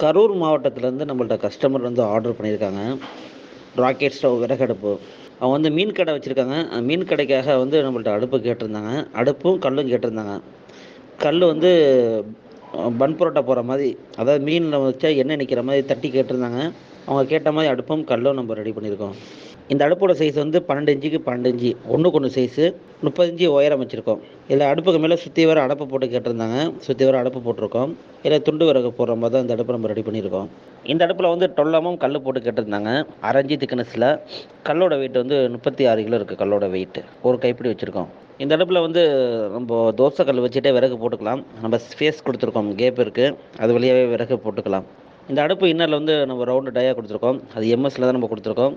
கரூர் மாவட்டத்திலேருந்து நம்மள்ட்ட கஸ்டமர் வந்து ஆர்டர் பண்ணியிருக்காங்க. ராக்கெட் ஸ்டவ் விறகடுப்பு. அவங்க வந்து மீன் கடை வச்சுருக்காங்க. மீன் கடைக்காக வந்து நம்மள்ட்ட அடுப்பு கேட்டிருந்தாங்க. அடுப்பும் கல்லும் கேட்டிருந்தாங்க. கல் வந்து பன் பரோட்டா போகிற மாதிரி அதாவது மீனில் வச்சா எண்ணெய் நிற்கிற மாதிரி தட்டி கேட்டிருந்தாங்க. அவங்க கேட்ட மாதிரி அடுப்பும் கல்லும் நம்ம ரெடி பண்ணியிருக்கோம். இந்த அடுப்போட சைஸ் வந்து பன்னெண்டு இஞ்சுக்கு பன்னெண்டு இஞ்சு ஒன்றுக்கு ஒன்று சைஸு முப்பது இன்ச்சு உயரம் வச்சுருக்கோம். இதில் அடுப்புக்கு மேலே சுற்றி வர அடப்பு போட்டு கேட்டிருந்தாங்க. சுற்றி வர அடப்பு போட்டிருக்கோம். இதில் துண்டு விறகு போடுற மாதிரி தான் இந்த அடுப்பை நம்ம ரெடி பண்ணியிருக்கோம். இந்த அடுப்பில் வந்து டொல்லமும் கல் போட்டு கேட்டிருந்தாங்க. அரைஞ்சி திக்னஸில் கல்லோட வெயிட் வந்து முப்பத்தி ஆறு கிலோ இருக்குது கல்லோட வெயிட் ஒரு கைப்பிடி வச்சுருக்கோம். இந்த அடுப்பில் வந்து நம்ம தோசை கல் வச்சுட்டே விறகு போட்டுக்கலாம். நம்ம ஸ்பேஸ் கொடுத்துருக்கோம். கேப் இருக்குது அது வழியாகவே விறகு போட்டுக்கலாம். இந்த அடுப்பு இன்னரில் வந்து நம்ம ரவுண்டு டையாக கொடுத்துருக்கோம். அது எம்எஸ்சில் தான் நம்ம கொடுத்துருக்கோம்.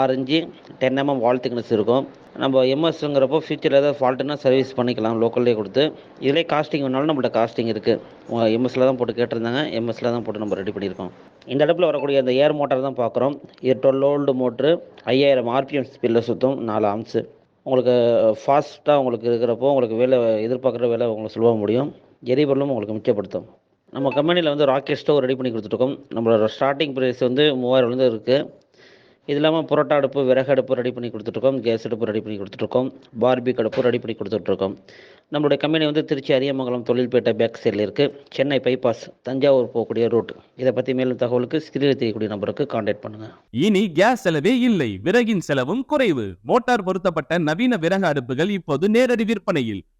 Orange ten mm mm wall thickness இருக்கும். நம்ம எம்எஸ்ங்கிறப்போ ஃபியூச்சரில் ஏதாவது ஃபால்ட்டுனா சர்வீஸ் பண்ணிக்கலாம் லோக்கல்லே கொடுத்து. இதிலே காஸ்டிங் வேணாலும் நம்மள்ட்ட காஸ்டிங் இருக்குது எம்எஸ்சில் தான் போட்டு கேட்டிருந்தாங்க. எம்எஸ்சில் தான் போட்டு நம்ம ரெடி பண்ணியிருக்கோம். இந்த அடுப்பில் வரக்கூடிய அந்த ஏர் மோட்டார் தான் பார்க்குறோம். இது டுவெல் ஓல்டு மோட்ரு ஐயாயிரம் ஆர்பிஎம் ஸ்பீடில் சுற்றும் நாலு ஆம்ஸு உங்களுக்கு ஃபாஸ்ட்டாக உங்களுக்கு இருக்கிறப்போ உங்களுக்கு வேலை எதிர்பார்க்குற வேலை உங்களுக்கு சுலப முடியும். எரிபொருளும் உங்களுக்கு மிச்சப்படுத்தும். நம்ம கம்பெனியில் வந்து ராக்கெட் ஸ்டவ் ரெடி பண்ணி கொடுத்துருக்கோம் நம்மளோட ஸ்டார்டிங் ப்ரைஸ் வந்து மூவாயிரம்லேருந்து இருக்குது இது இல்லாமல் புரோட்டா அடுப்பு விறகு அடுப்பு ரெடி பண்ணி கொடுத்துட்ருக்கோம் கேஸ் அடுப்பு ரெடி பண்ணி கொடுத்துட்ருக்கோம் பார்பி அடுப்பு ரெடி பண்ணி கொடுத்துட்ருக்கோம் நம்மளுடைய கம்பெனி வந்து திருச்சி அரியமங்கலம் தொழில்பேட்டை பேக் சைடில் இருக்குது சென்னை பைபாஸ் தஞ்சாவூர் போகக்கூடிய ரூட் இதை பற்றி மேலும் தகவலுக்கு ஸ்கிரீனில் தெரியக்கூடிய நம்பருக்கு காண்டாக்ட் பண்ணுங்கள் இனி கேஸ் செலவே இல்லை. விறகின் செலவும் குறைவு. மோட்டார் பொருத்தப்பட்ட நவீன விறகு அடுப்புகள் இப்போது நேரடி விற்பனையில்.